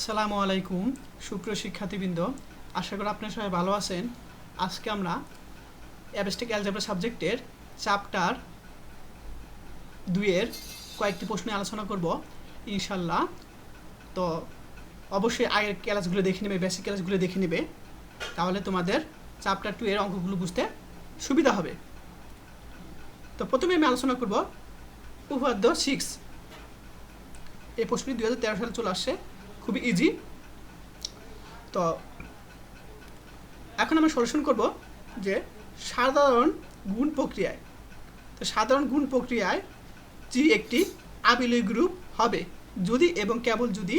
আসসালামু আলাইকুম, সুপ্রিয় শিক্ষার্থীবৃন্দ। আশা করি আপনারা সবাই ভালো আছেন। আজকে আমরা অ্যাবেস্টিক অ্যালজেব্রা সাবজেক্টের চ্যাপ্টার দুইয়ের কয়েকটি প্রশ্ন আলোচনা করব ইনশাল্লাহ তো অবশ্যই আগের ক্লাসগুলো দেখে নেবে বেসিক ক্লাসগুলো দেখে নেবে। তাহলে তোমাদের চ্যাপ্টার টু এর অঙ্কগুলো বুঝতে সুবিধা হবে। তো প্রথমে আমি আলোচনা করব, উপপাদ্য সিক্স এই প্রশ্নটি তেরো সালে চলে আসছে। খুবই ইজি তো এখন আমরা সলিউশন করব যে সাধারণ গুণ প্রক্রিয়ায়। তো সাধারণ গুণ প্রক্রিয়ায় জি একটি আবিলয় গ্রুপ হবে। যদি এবং কেবল যদি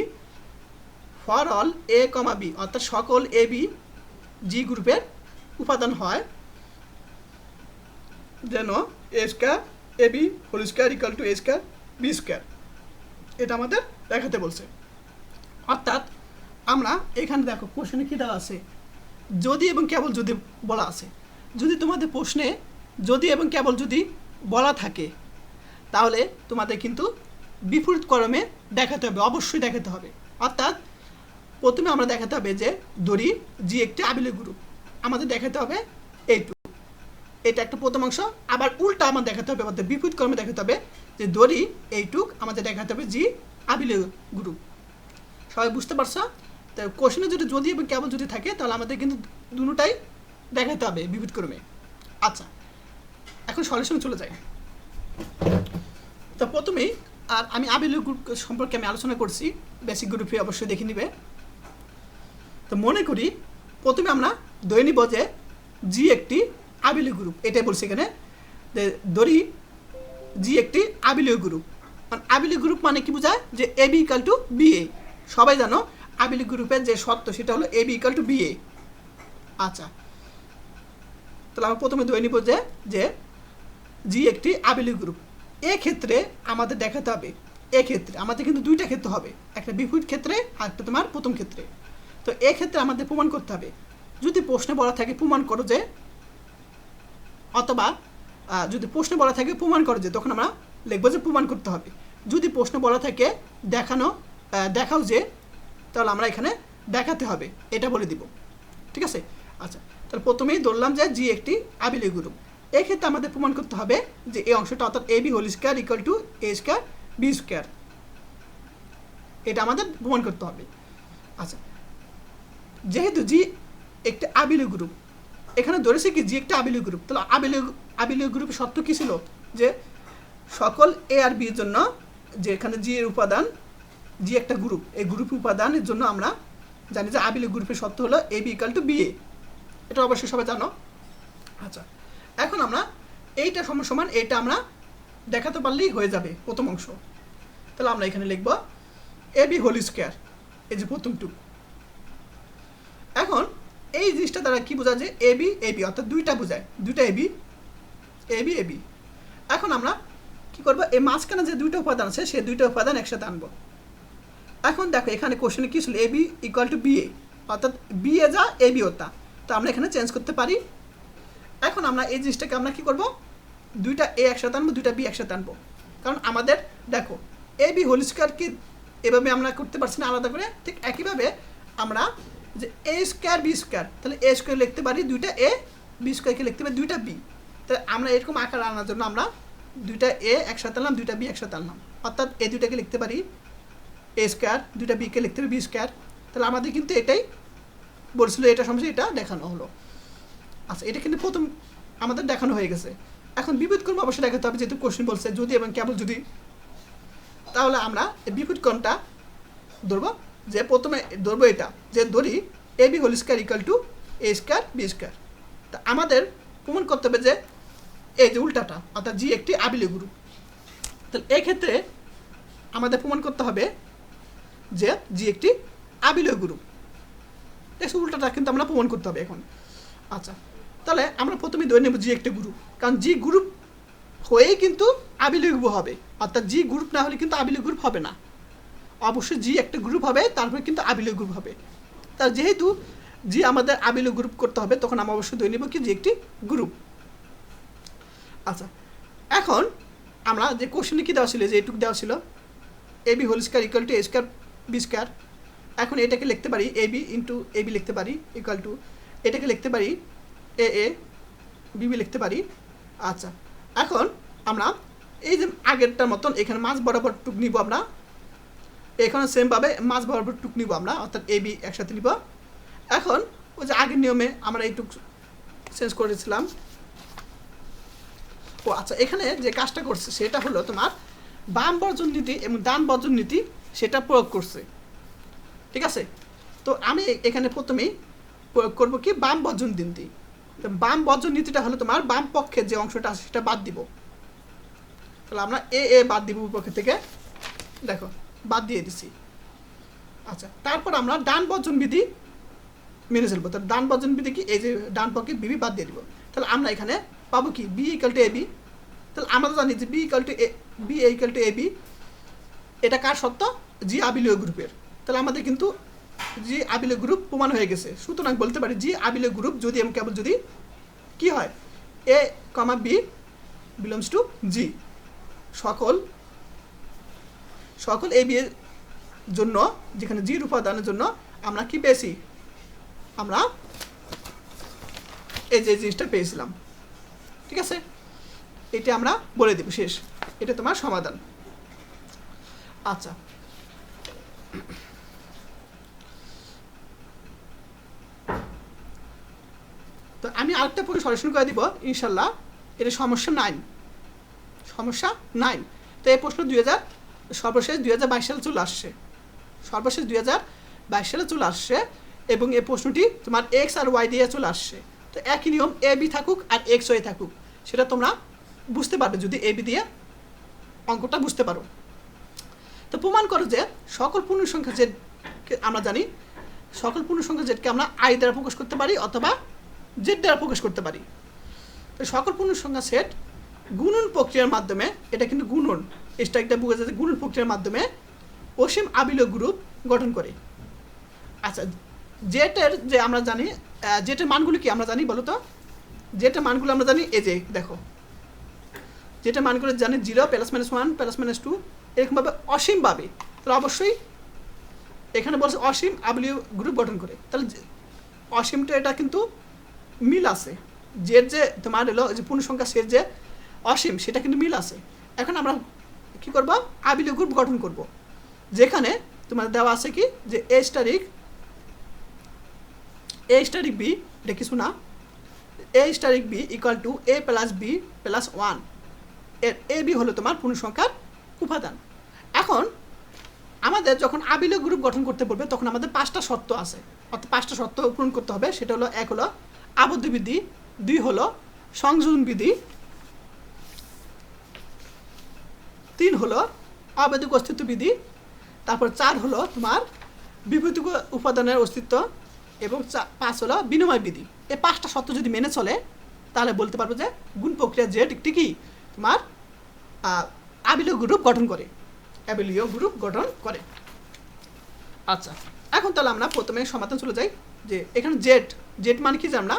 for all A comma B অর্থাৎ সকল এ বি জি গ্রুপের উপাদান হয় যেন A square A B whole square equal to A square B square এটা আমাদের দেখাতে বলছে। অর্থাৎ আমরা এখানে দেখো কোশ্চেনে কী দেওয়া আছে? যদি এবং কেবল যদি বলা আছে। যদি তোমাদের প্রশ্নে যদি এবং কেবল যদি বলা থাকে, তাহলে তোমাদের কিন্তু বিপরীত কলমে দেখাতে হবে, অবশ্যই দেখাতে হবে। অর্থাৎ প্রথমে আমরা দেখাতে হবে যে দড়ি জি একটি আবিলে গ্রুপ। আমাদের দেখাতে হবে এইটু এটা একটা প্রথম অংশ। আবার উল্টা আমার দেখাতে হবে অর্থাৎ বিপরীত কর্মে দেখাতে হবে যে দড়ি এইটুক আমাদের দেখাতে হবে জি আবিলে গ্রুপ। সবাই বুঝতে পারছ? তো কোশ্চেনে যদি যদি এবং কেবল যদি থাকে, তাহলে আমাদের কিন্তু দুটাই দেখাতে হবে বিপরীত ক্রমে আচ্ছা এখন সলিউশন চলে যায় তো প্রথমেই, আর আমি আবিল গ্রুপ সম্পর্কে আমি আলোচনা করছি, বেসিক গ্রুপে অবশ্যই দেখে নিবে। তো মনে করি, প্রথমে আমরা দৈনিক বজে জি একটি আবিলীয় গ্রুপ, এটাই বলছি এখানে। যে দড়ি জি একটি আবিলীয় গ্রুপ। মানে আবিলীয় গ্রুপ মানে কি বোঝায়? যে A B equal to B A সবাই জানো আবিলীয় গ্রুপের যে শর্ত সেটা হলো A B equal to B A আচ্ছা। তাহলে আমরা প্রথমে ধরে নিব যে যে জি একটি আবিলীয় গ্রুপ এক্ষেত্রে আমাদের দেখাতে হবে, এক্ষেত্রে আমাদের কিন্তু দুইটা ক্ষেত্রে হবে, একটা বিপরীত ক্ষেত্রে আর একটা তোমার প্রথম ক্ষেত্রে। তো এক্ষেত্রে আমাদের প্রমাণ করতে হবে। যদি প্রশ্নে বলা থাকে, প্রমাণ করো যে, অথবা যদি প্রশ্নে বলা থাকে, প্রমাণ করো যে, তখন আমরা লিখব যে প্রমাণ করতে হবে। যদি প্রশ্ন বলা থাকে, দেখানো দেখাও যে, তাহলে আমরা এখানে দেখাতে হবে। এটা বলে দিব। ঠিক আছে? আচ্ছা তাহলে প্রথমেই ধরলাম যে জি একটি আবিলি গ্রুপ। এক্ষেত্রে আমাদের প্রমাণ করতে হবে যে এই অংশটা অর্থাৎ A B whole square equal to A square B square এটা আমাদের প্রমাণ করতে হবে। আচ্ছা যেহেতু জি একটি আবিলি গ্রুপ, এখানে ধরেছে কি জি একটা আবিলীয় গ্রুপ। তাহলে আবিলীয় আবিলীয় গ্রুপ শর্ত কী ছিল? যে সকল এ আর বির জন্য যে এখানে জি এর উপাদান জি একটা গ্রুপ এই গ্রুপ উপাদানের জন্য আমরা জানি যে আবিলীয় গ্রুপের শর্ত হলো A B equal to B A এটা অবশ্যই সবাই জানো? আচ্ছা এখন আমরা এইটা সমান, এইটা আমরা দেখাতে পারলেই হয়ে যাবে প্রথম অংশ। তাহলে আমরা এখানে লিখব এ বি হোল স্কোয়ার এই যে প্রথমটুকু এখন এই জিনিসটা দ্বারা কি বোঝায় যে এ বি এ বি অর্থাৎ দুইটা বোঝায়। দুইটা A B A B A B এখন আমরা কি করব? এই মাঝখানে যে দুইটা উপাদান আছে, সেই দুইটা উপাদান একসাথে আনব। এখন দেখো, এখানে কোশ্চেনে কি ছিল? A B equal to B A অর্থাৎ বি এ যা এ বি ওটা। তো আমরা এখানে চেঞ্জ করতে পারি। এখন আমরা এই জিনিসটাকে আমরা কী করব? দুইটা এ একসাথে আনব, দুইটা বি একসাথে আনব। কারণ আমাদের, দেখো এ বি হোল স্কোয়ার কি এভাবে আমরা করতে পারছি না আলাদা করে, ঠিক একইভাবে আমরা যে এ স্কোয়ার বি স্কোয়ার তাহলে এ স্কোয়ার লিখতে পারি, দুইটা এ বি স্কোয়ারকে লিখতে পারি, দুইটা বি তাহলে আমরা এরকম আকার আনার জন্য আমরা দুইটা এ একসাথে আনলাম, দুইটা বি একসাথে আনলাম। অর্থাৎ এ দুইটাকে লিখতে পারি এ স্কোয়ার, দুইটা বিকে লিখতে পারি বি স্কোয়ার। তাহলে আমাদের কিন্তু এটাই বলছিল, এটা সমস্যা, এটা দেখানো হলো। আচ্ছা এটা কিন্তু প্রথম আমাদের দেখানো হয়ে গেছে। এখন বিপরীত কর্ম অবশ্যই দেখাতে হবে, যেহেতু কোশ্চেন বলছে, যদি এবং কেবল যদি। তাহলে আমরা এই বিপরীত কর্মটা ধরবো, যে প্রথমে ধরবো এটা, যে ধরি A B whole square equal to A square B square তা আমাদের প্রমাণ করতে হবে যে এই যে উল্টাটা, অর্থাৎ জি একটি আবিলি গ্রুপ তাহলে এক্ষেত্রে আমাদের প্রমাণ করতে হবে যে জি একটি আবিলীয় গ্রুপ দেখছি, উল্টাটা কিন্তু আমরা প্রমাণ করতে হবে এখন। আচ্ছা তাহলে আমরা প্রথমে ধরে নেব জি একটি গ্রুপ কারণ জি গ্রুপ হয়েই কিন্তু আবিলীয় গ্রুপ হবে। অর্থাৎ জি গ্রুপ না হলে কিন্তু আবিলীয় গ্রুপ হবে না। অবশ্যই জি একটা গ্রুপ হবে, তারপরে কিন্তু আবিলীয় গ্রুপ হবে। তা যেহেতু জি আমাদের আবিলীয় গ্রুপ করতে হবে, তখন আমরা অবশ্যই ধরে নেব কি জি একটি গ্রুপ। আচ্ছা এখন আমরা যে কোশ্চেনে কী দেওয়া ছিল, যে এইটুকু দেওয়া ছিল, A B whole square equal to A square B square. এখন এটাকে লিখতে পারি A B into A B লিখতে পারি ইকুয়াল টু, এটাকে লিখতে পারি এ এ বিবি লিখতে পারি। আচ্ছা এখন আমরা এই যে আগেরটার মতন এখানে মাছ বরাবর টুক নিব আমরা। এখানে সেমভাবে মাছ বরাবর টুক নিব আমরা, অর্থাৎ এ, বি একসাথে নিব। এখন ওই যে আগের নিয়মে আমরা এই টুক চেঞ্জ করেছিলাম। ও আচ্ছা এখানে যে কাজটা করছে সেটা হলো তোমার বাম বর্জন নীতি এবং ডান বর্জন নীতি সেটা প্রয়োগ করছে। ঠিক আছে? তো আমি এখানে প্রথমেই প্রয়োগ করব কি? বাম বর্জন নীতি বাম বর্জন নীতিটা হলো তোমার বাম পক্ষের যে অংশটা আছে সেটা বাদ দিব। তাহলে আমরা এ এ বাদ দিব পক্ষে থেকে। দেখো, বাদ দিয়ে দিছি। আচ্ছা তারপর আমরা ডান বর্জন বিধি মেনে চলবো। তাহলে ডান বর্জন বিধি কি? এই যে ডান পক্ষে বিবি বাদ দিয়ে দিব। তাহলে আমরা এখানে পাবো কি? B equal to A B তাহলে আমরা তো জানি যে B equal to A B equal to A B এটা কার সত্য? জি আবিলীয় গ্রুপের। তাহলে আমাদের কিন্তু জি আবিলীয় গ্রুপ প্রমাণ হয়ে গেছে। সুতরাং বলতে পারি, জি আবিলীয় গ্রুপ যদি এবং কেবল যদি কি হয়? A, comma, B belongs to G. সকল সকল এ, বি এর জন্য, যেখানে জির উপাদানের জন্য আমরা কি পেয়েছি? আমরা এই যে জিনিসটা পেয়েছিলাম। ঠিক আছে? এটা আমরা বলে দেব শেষ। এটা তোমার সমাধান। আচ্ছা। তো আমি আরেকটা পরে সলিউশন করে দিব ইনশাল্লাহ এটা সমস্যা নাই সমস্যা নাই তো এই প্রশ্ন দুই হাজার, সর্বশেষ দুই হাজার বাইশ সালে চলে আসছে। সর্বশেষ দুই হাজার বাইশ সালে চলে আসছে এবং এই প্রশ্নটি তোমার এক্স আর ওয়াই দিয়ে চলে আসছে। তো একই নিয়ম এ বি থাকুক আর এক্স ওয়াই থাকুক। সেটা তোমরা বুঝতে পারবে যদি এ বি দিয়ে অঙ্কটা বুঝতে পারো। তো প্রমাণ করো যে সকল পূর্ণ সংখ্যা জেড আমরা জানি, সকল পূর্ণ সংখ্যা জেডকে আমরা আই দ্বারা প্রকাশ করতে পারি অথবা জেড দ্বারা প্রকাশ করতে পারি। তো সকল পূর্ণ সংখ্যা সেট গুণন প্রক্রিয়ার মাধ্যমে, এটা কিন্তু গুণন, স্ট্রাইকটা বোঝা যাচ্ছে গুণন প্রক্রিয়ার মাধ্যমে অসীম আবিলীয় গ্রুপ গঠন করে। আচ্ছা জেটের যে আমরা জানি জেটের মানগুলো কি আমরা জানি বলো তো জেটের মানগুলো আমরা জানি এই যে দেখো। যেটা মানগুলো জানি zero plus minus one plus minus two এরকমভাবে অসীমভাবে তাহলে অবশ্যই এখানে বলছে অসীম আবলীয় গ্রুপ গঠন করে। তাহলে অসীমটা এটা কিন্তু মিল আছে। যে যে তোমার এলো যে পূর্ণ সংখ্যা সের যে অসীম, সেটা কিন্তু মিল আছে। এখন আমরা কি করব? আবিলীয় গ্রুপ গঠন করব। যেখানে তোমার দেওয়া আছে কি? যে A asterisk A asterisk B এটা কিছু না। A asterisk B equal to A plus B plus ওয়ানের এ বি হলো তোমার পূর্ণ সংখ্যার উপাদান। এখন আমাদের যখন আবিলীয় গ্রুপ গঠন করতে বলবে, তখন আমাদের পাঁচটা শর্ত আছে। অর্থাৎ পাঁচটা শর্ত পূরণ করতে হবে, সেটা হলো, এক হলো আবদ্ধ বিধি, দুই হলো সংযোজন বিধি, তিন হলো অবৈধিক অস্তিত্ব বিধি, তারপর চার হলো তোমার বিভূতিক উপাদানের অস্তিত্ব, এবং পাঁচ হলো বিনিময় বিধি। এই পাঁচটা শর্ত যদি মেনে চলে, তাহলে বলতে পারব যে, গুণ প্রক্রিয়া জেড একটি কি? তোমার আহ, আবিলীয় গ্রুপ গঠন করে। অ্যাবিলীয় গ্রুপ গঠন করে। আচ্ছা। এখন তাহলে আমরা প্রথমে সমাধান চলে যাই যে এখানে জেড জেড মানে কি যে আমরা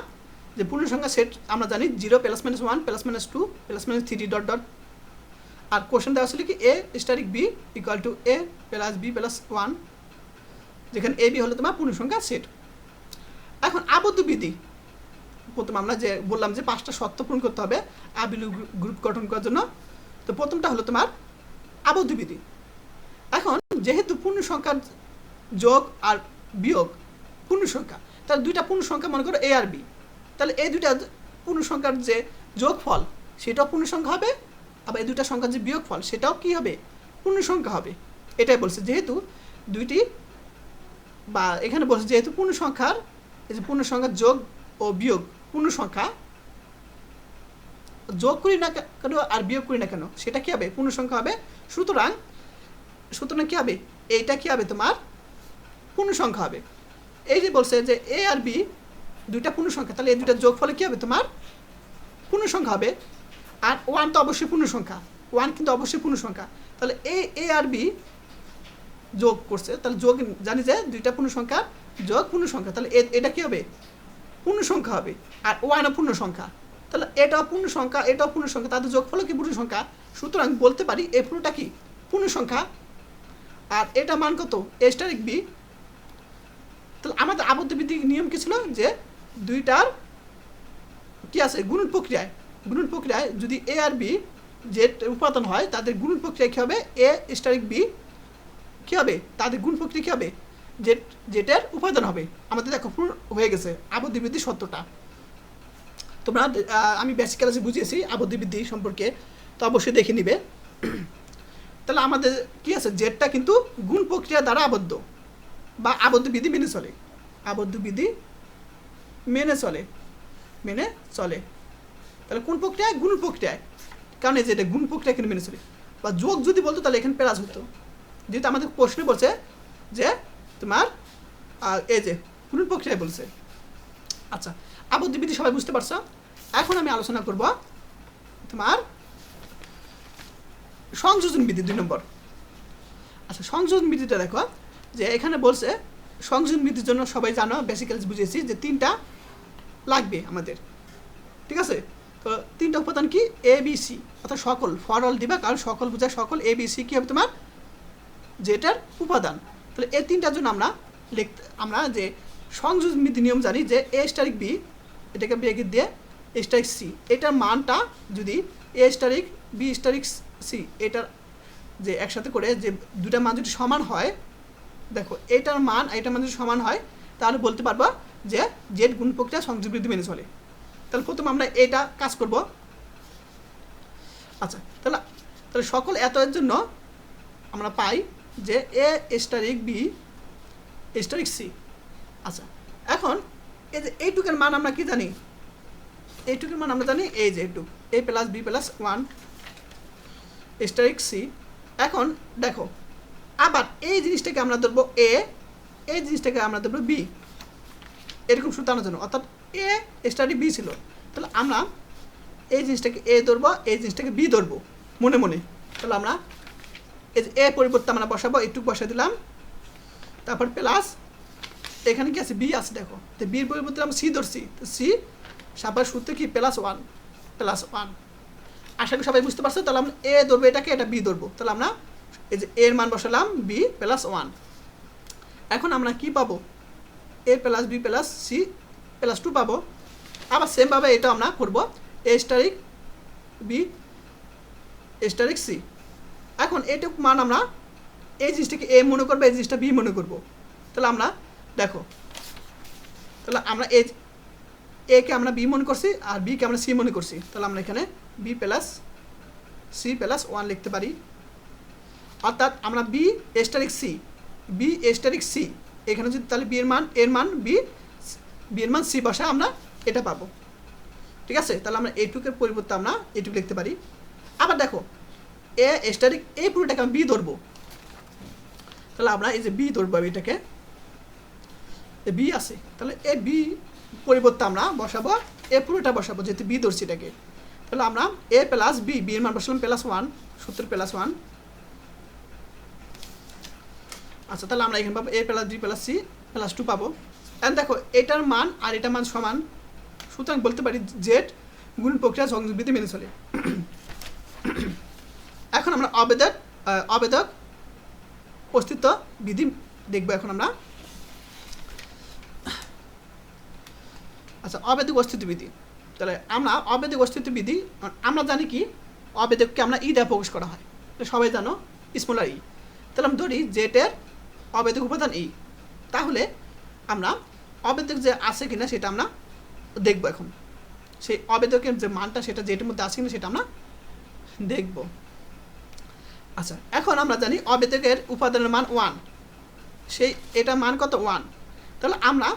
যে পূর্ণ সংখ্যা সেট আমরা জানি zero plus minus one plus minus two plus minus three dot dot আর কোশ্চেন দেওয়া ছিল কি A asterisk B equal to A plus B plus one যেখানে এ বি হলো তোমার পূর্ণ সংখ্যা সেট এখন আবদ্ধ বিধি প্রথম আমরা যে বললাম যে পাঁচটা শর্ত পূরণ করতে হবে আবিলু গ্রুপ গঠন করার জন্য। তো প্রথমটা হলো তোমার আবদ্ধ বিধি এখন যেহেতু পূর্ণ সংখ্যার যোগ আর বিয়োগ পূর্ণ সংখ্যা তাহলে দুইটা পূর্ণ সংখ্যা মনে করো এ আর বি তাহলে এই দুইটা পূর্ণ সংখ্যার যে যোগফল, সেটাও পূর্ণ সংখ্যা হবে, আবার এই দুইটা সংখ্যার যে বিয়োগফল, সেটাও কি হবে? পূর্ণ সংখ্যা হবে। এটাই বলছে যেহেতু দুইটি বা এখানে বলছে যেহেতু পূর্ণ সংখ্যার এই যে পূর্ণ সংখ্যার যোগ ও বিয়োগ পূর্ণ সংখ্যা যোগ করি না কেন আর বিয়োগ করি না কেন? সেটা কি হবে? পূর্ণসংখ্যা হবে। সুতরাং সুতরাং কি হবে? এইটা কি হবে তোমার? পূর্ণসংখ্যা হবে। এই যে বলছে যে এ আর বি দুইটা পূর্ণ সংখ্যা, তাহলে এই দুইটা যোগ ফলে কি হবে তোমার? পূর্ণ সংখ্যা হবে। আর ওয়ান তো অবশ্যই পূর্ণ সংখ্যা। ওয়ান কিন্তু অবশ্যই পূর্ণ সংখ্যা। তাহলে এ এ আর বি যোগ করছে, তাহলে যোগ জানি যে দুইটা পূর্ণ সংখ্যা যোগ পূর্ণ সংখ্যা। তাহলে এটা কি হবে? পূর্ণ সংখ্যা হবে। আর ওয়ানও পূর্ণ সংখ্যা। তাহলে এটা পূর্ণ সংখ্যা এটা পূর্ণ সংখ্যা, তাদের যোগফলও কি পূর্ণ সংখ্যা? সুতরাং বলতে পারি এই পুরোটা কি? পূর্ণ সংখ্যা। আর এটা মান কত? এ স্টারিক বি তাহলে আমাদের আবদ্ধবিধি নিয়ম কি ছিল? যে দুইটার কি আছে? গুণন প্রক্রিয়ায়। গুণন প্রক্রিয়ায় যদি এ আর বি যে উপাদান হয়, তাদের গুণন প্রক্রিয়া কী হবে? এ স্টারিক বি কী হবে? তাদের গুণ প্রক্রিয়া কী হবে? যে যেটার উপাদান হবে। আমাদের দেখো হয়ে গেছে। আবদ্ধবিধি সত্যটা। তোমরা আমি বেসিক ক্লাসে বুঝিয়েছি আবদ্ধবিধি সম্পর্কে, তো অবশ্যই দেখে নিবে। তাহলে আমাদের কি আছে? জেটটা কিন্তু গুণ প্রক্রিয়া দ্বারা আবদ্ধ, বা আবদ্ধ বিধি মেনে চলে। আবদ্ধ বিধি মেনে চলে মেনে চলে। তাহলে কোন প্রক্রিয়ায়? গুণ প্রক্রিয়ায়। কারণ এই যে এটা গুণ প্রক্রিয়া কিন্তু মেনে চলে। বা যোগ যদি বলতো, তাহলে এখানে প্লাস হতো। যেহেতু আমাদের প্রশ্নে বলছে যে তোমার এই যে, গুণ প্রক্রিয়ায় বলছে। আচ্ছা আবদ্ধ বিধি সবাই বুঝতে পারছ? এখন আমি আলোচনা করব তোমার সংযোজন বিধি দুই নম্বর। আচ্ছা সংযোজন বিধিটা দেখো, যে এখানে বলছে সংযোজন বিধির জন্য সবাই জানো বেসিক্যালি বুঝেছি যে তিনটা লাগবে আমাদের। ঠিক আছে? তো তিনটা উপাদান কি? এ বি সি অর্থাৎ সকল ফর অল দিবা, কারণ সকল বোঝায় সকল। এ বি সি কী হবে তোমার? যেটার উপাদান। তাহলে এই তিনটার জন্য আমরা লিখতে আমরা যে সংযোজন বিধি নিয়ম জানি যে এ স্টারিক বি, এটাকে ব্রেকেট দিয়ে এ স্টারিক সি। এটার মানটা যদি A asterisk, B asterisk C, এটার যে একসাথে করে যে দুটা মান যদি সমান হয়, দেখো, এটার মান এটার মান যদি সমান হয়, তাহলে বলতে পারবা যে জেড গুণ প্রক্রিয়া সংযোগ বৃদ্ধি মেনে চলে। তাহলে প্রথম আমরা এটা কাজ করব। আচ্ছা তাহলে তাহলে সকল এত এর জন্য আমরা পাই যে A asterisk B asterisk C. আচ্ছা এখন এই যে এইটুকের মান আমরা কি জানি? এইটুকের মান আমরা জানি এই যে এইটুক, A plus B plus one asterisk C. এখন দেখো, আবার এই জিনিসটাকে আমরা ধরবো এ, এই জিনিসটাকে আমরা ধরবো বি। এরকম সুতানোর জন্য, অর্থাৎ এ স্টাডি বি ছিল। তাহলে আমরা এই জিনিসটাকে এ ধরবো, এই জিনিসটাকে বি ধরবো, মনে মনে। তাহলে আমরা এই যে এ পরিবর্তে আমরা বসাবো একটু বসে দিলাম। তারপর প্লাস এখানে কি আছে? বি আছে, দেখো। তো বির পরিবর্তে আমরা সি ধরছি। তো সি সাবার সূত্রে কি? প্লাস ওয়ান প্লাস ওয়ান আশা করি সবাই বুঝতে পারছ। তাহলে আমরা এ ধরবো এটাকে, এটা বি ধরবো। তাহলে আমরা এই যে এর মান বসালাম বি প্লাস ওয়ান এখন আমরা কি পাবো? A plus B plus C plus two পাবো। আবার সেমভাবে এটা আমরা করব। A asterisk B asterisk C এখন এটুকু মান আমরা এই জিনিসটাকে এ মনে করব, এই জিনিসটা বি মনে করব। তাহলে আমরা দেখো, তাহলে আমরা এ এ কে আমরা বি মনে করছি আর বি কে আমরা সি মনে করছি। তাহলে আমরা এখানে B plus C plus one লিখতে পারি। অর্থাৎ আমরা B asterisk C, B asterisk C. এখানে যদি তাহলে বি এর মান এর মান বি বি এর মান সি বসায় আমরা এটা পাবো। ঠিক আছে? তাহলে আমরা এইটুকের পরিবর্তে আমরা এইটুকু লিখতে পারি। আবার দেখো, এ এস্টারিক এই পুরোটাকে আমি বি ধরবো। তাহলে আমরা এই যে বি ধরবো এটাকে। বি আছে। তাহলে এ বি পরিবর্তে আমরা বসাবো, এ পুরোটা বসাবো, যেহেতু বি ধরছি এটাকে। তাহলে আমরা এ প্লাস বি বি এর মান বসালাম প্লাস ওয়ান, সত্তর প্লাস ওয়ান। আচ্ছা তাহলে আমরা এখানে পাবো A plus B plus C plus two পাবো। এখন দেখো, এটার মান আর এটার মান সমান। সুতরাং বলতে পারি জেড গুণ প্রক্রিয়া সংযোগবিধি মেনে চলে। এখন আমরা অবেদক অবেদক অস্তিত্ব বিধি দেখব এখন আমরা। আচ্ছা অবেদক অস্তিত্ব বিধি তাহলে আমরা অবেদক অস্তিত্ব বিধি আমরা জানি কি অবেদককে আমরা ই দ্বারা প্রকাশ করা হয়। সবাই জানো স্মলার ই। তাহলে আমি ধরি জেটের অবেদক উপাদান ই। তাহলে আমরা অবেদক যে আছে কিনা সেটা আমরা দেখব এখন। সেই অবেদকের যে মানটা, সেটা জেটের মধ্যে আছে কিনা সেটা আমরা দেখব। আচ্ছা এখন আমরা জানি অবেদকের উপাদানের মান ওয়ান সেই এটা মান কত? ওয়ান তাহলে আমরা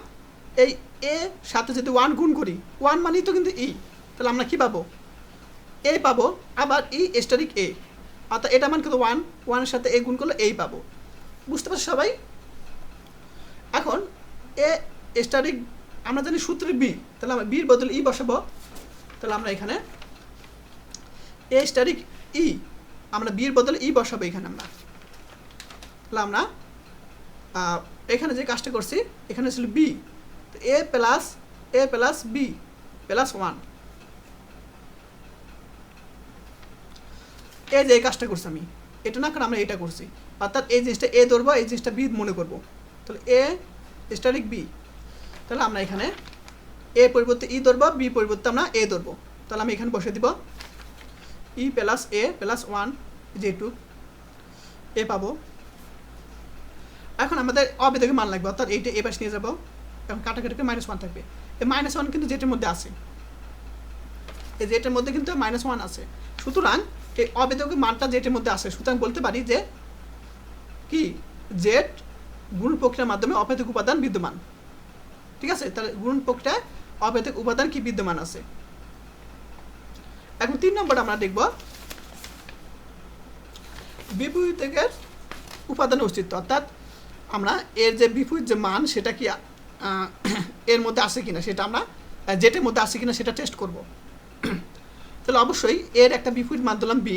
এই এ সাথে যদি ওয়ান গুণ করি ওয়ান মানেই তো কিন্তু ই তাহলে আমরা কী পাবো? এ পাবো, আবার ই স্টারিক এ অর্থাৎ এটা মান কিন্তু ওয়ান ওয়ানের সাথে এ গুণ করলে এই পাবো। বুঝতে পারছ সবাই? এখন এ স্টারিক আমরা জানি সূত্রে বি তাহলে আমরা বির বদলে ই বসাবো। তাহলে আমরা এখানে এ স্টারিক ই আমরা বির বদলে ই বসাবো এখানে আমরা। তাহলে আমরা এখানে যে কাজটা করছি, এখানে ছিল B A plus A plus B plus one এই যে এই কাজটা করছি আমি, এটা না কারণ আমরা এটা করছি। অর্থাৎ এই জিনিসটা এ ধরবো, এই জিনিসটা বি মনে করব। তাহলে এ স্টারিক বি তাহলে আমরা এখানে এ পরিবর্তে ই ধরবো বি পরিবর্তে আমরা এ ধরবো। তাহলে আমি এখানে বসে দিব। E plus A plus one two A পাবো। এখন আমাদের অবেদকে মান লাগবে, অর্থাৎ এইটা এ পাশে নিয়ে যাব। এখন কাটাকাটিকে মাইনাস ওয়ান থাকবে। এই মাইনাস ওয়ান কিন্তু যেটার মধ্যে আছে। এই যেটার মধ্যে কিন্তু মাইনাস ওয়ান আছে। সুতরাং এই অবেদকের মানটা যেটার মধ্যে আছে, সুতরাং বলতে পারি যে কি? জেড গুণ প্রক্রিয়ার মাধ্যমে অপেতক উপাদান বিদ্যমান। ঠিক আছে? তাহলে গুণ প্রক্রিয়ায় অপেতক উপাদান কি বিদ্যমান আছে? এখন তিন নম্বর আমরা দেখব বিপরীতকের উপাদানের অস্তিত্ব। অর্থাৎ আমরা এর যে বিপরীত যে মান, সেটা কি এর মধ্যে আছে কিনা সেটা আমরা জেটের মধ্যে আছে কিনা সেটা টেস্ট করব। তাহলে অবশ্যই এর একটা বিপরীত মান দিলাম বি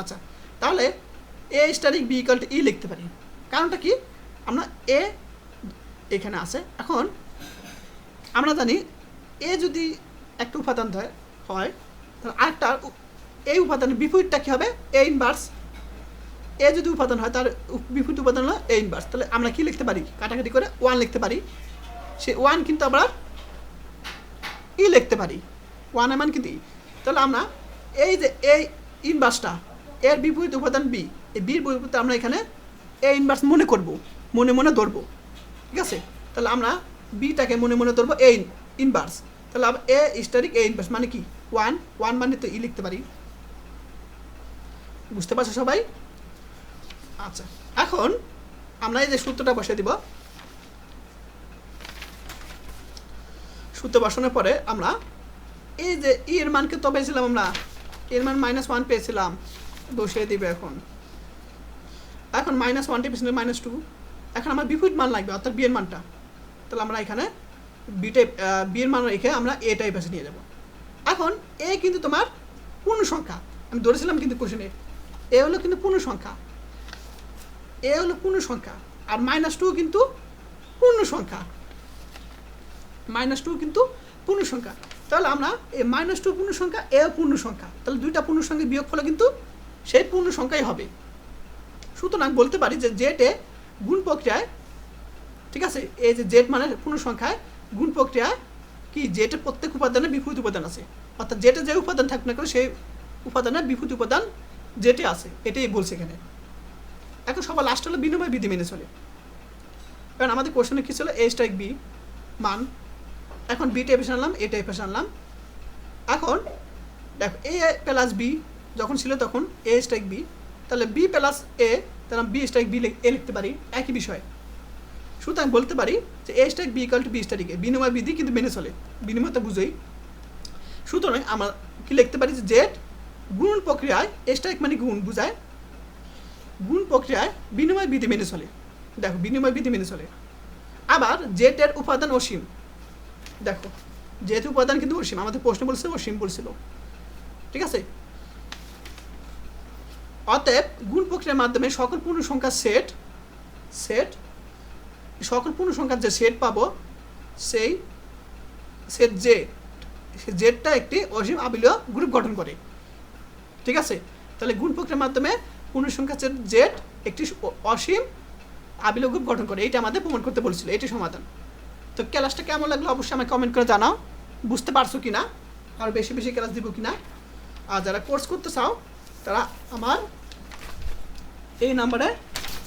আচ্ছা তাহলে A asterisk B equal to E লিখতে পারি। কারণটা কি? আমরা এ এখানে আছে। এখন আমরা জানি এ যদি একটা উপাদান হয়, তাহলে আরেকটা এই উপাদানের বিপরীতটা কী হবে? এ ইনভার্স এ যদি উপাদান হয়, তার বিপরীত উপাদান হলো এ ইনভার্স তাহলে আমরা কি লিখতে পারি? কাটাকাটি করে ওয়ান লিখতে পারি। সে ওয়ান কিন্তু আমরা ই লিখতে পারি। ওয়ানের মান কিন্তু ই তাহলে আমরা এই যে এই ইনভার্সটা এর বিপরীত উপাদান বি এই বির বিপরীতে আমরা এখানে এ ইনভার্স মনে করব, মনে মনে ধরবো। ঠিক আছে? তাহলে আমরা বিটাকে মনে মনে ধরবো এ ইনভার্স তাহলে আমরা এ স্টারিক এ ইনভার্স মানে কি? ওয়ান ওয়ান মানে তো ই লিখতে পারি। বুঝতে পারছ সবাই? আচ্ছা এখন আমরা এই যে সূত্রটা বসিয়ে দিব। সূত্র বসানোর পরে আমরা এই যে ই এর মানকে তো পেয়েছিলাম আমরা, এর মান মাইনাস ওয়ান পেয়েছিলাম, বসিয়ে দিবে এখন। এখন মাইনাস ওয়ানটি পেয়েছিল মাইনাস টু এখন আমার বিপরীত মান লাগবে, অর্থাৎ বিয়ের মানটা। তাহলে আমরা এখানে বি টাইপ বি এর মান রেখে আমরা এ টাইপ পাশে নিয়ে যাব। এখন এ কিন্তু তোমার পূর্ণ সংখ্যা আমি ধরেছিলাম কিন্তু কোশ্চেনে এ হলো কিন্তু পূর্ণ সংখ্যা এ হলো পূর্ণ সংখ্যা, আর মাইনাস টু কিন্তু পূর্ণ সংখ্যা। মাইনাস টু কিন্তু পূর্ণ সংখ্যা। তাহলে আমরা এই মাইনাস টু পূর্ণ সংখ্যা, এ পূর্ণ সংখ্যা, তাহলে দুইটা পূর্ণ সংখ্যা বিয়োগ ফলে কিন্তু সেই পূর্ণ সংখ্যাই হবে। সুতরাং বলতে পারি যে জেটে গুণ প্রক্রিয়ায়, ঠিক আছে, এই যে জেট মানে পূর্ণ সংখ্যায় গুণ প্রক্রিয়ায় কি জেটের প্রত্যেক উপাদানে বিপরীত উপাদান আছে। অর্থাৎ জেটে যে উপাদান থাকবে না কেন, সেই উপাদানের বিপরীত উপাদান জেটে আছে। এটাই বলছে এখানে। এখন সবার লাস্ট হলো বিনিময় বিধি মেনে চলে। কারণ আমাদের কোশ্চেনে কী ছিল? এ স্ট্রাইক বি মান। এখন বি টাইপে আনলাম এ টাইপে আনলাম। এখন দেখো এ প্লাস বি যখন ছিল তখন এ স্ট্রাইক বি তাহলে বি প্লাস এ তাহলে বি স্ট্রাইক বি এ লিখতে পারি, একই বিষয়। সুতরাং বলতে পারি যে A strike B equal to B strike A বিনিময় বিধি কিন্তু মেনে চলে। বিনিময় তো বুঝোই। সুতরাং আমরা কি লিখতে পারি যে জেড গুণ প্রক্রিয়ায় এ স্ট্রাইক মানে গুণ, বুঝায়? গুণ প্রক্রিয়ায় বিনিময় বিধি মেনে চলে। দেখো, বিনিময় বিধি মেনে চলে। আবার জেটের উপাদান অসীম। দেখো যেহেতু উপাদান কিন্তু অসীম। আমাদের প্রশ্ন বলছে অসীম বলছিল। ঠিক আছে? অতএব গুণ প্রক্রিয়ার মাধ্যমে সকল পূর্ণ সংখ্যার সেট সেট, সকল পূর্ণ সংখ্যার যে সেট পাবো, সেই, সেট জে জেডটা একটি অসীম আবিলীয় গ্রুপ গঠন করে। ঠিক আছে? তাহলে গুণ প্রক্রিয়ার মাধ্যমে পূর্ণ সংখ্যা সেট জেড একটি অসীম আবিলীয় গ্রুপ গঠন করে। এটা আমাদের প্রমাণ করতে বলছিল, এটি সমাধান। তো ক্লাসটা কেমন লাগল অবশ্যই আমাকে কমেন্ট করে জানাও। বুঝতে পারছ কি না আর বেশি বেশি ক্লাস দিব কি না আর যারা কোর্স করতে চাও, তারা আমার এই নাম্বারে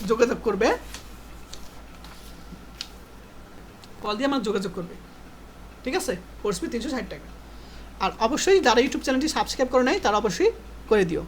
যোগাযোগ করবে। কল দিয়ে আমার যোগাযোগ করবে। ঠিক আছে? কোর্স ফি তিনশো ষাট টাকা। আর অবশ্যই যারা ইউটিউব চ্যানেলটি সাবস্ক্রাইব করে নেয় তারা অবশ্যই করে দিও।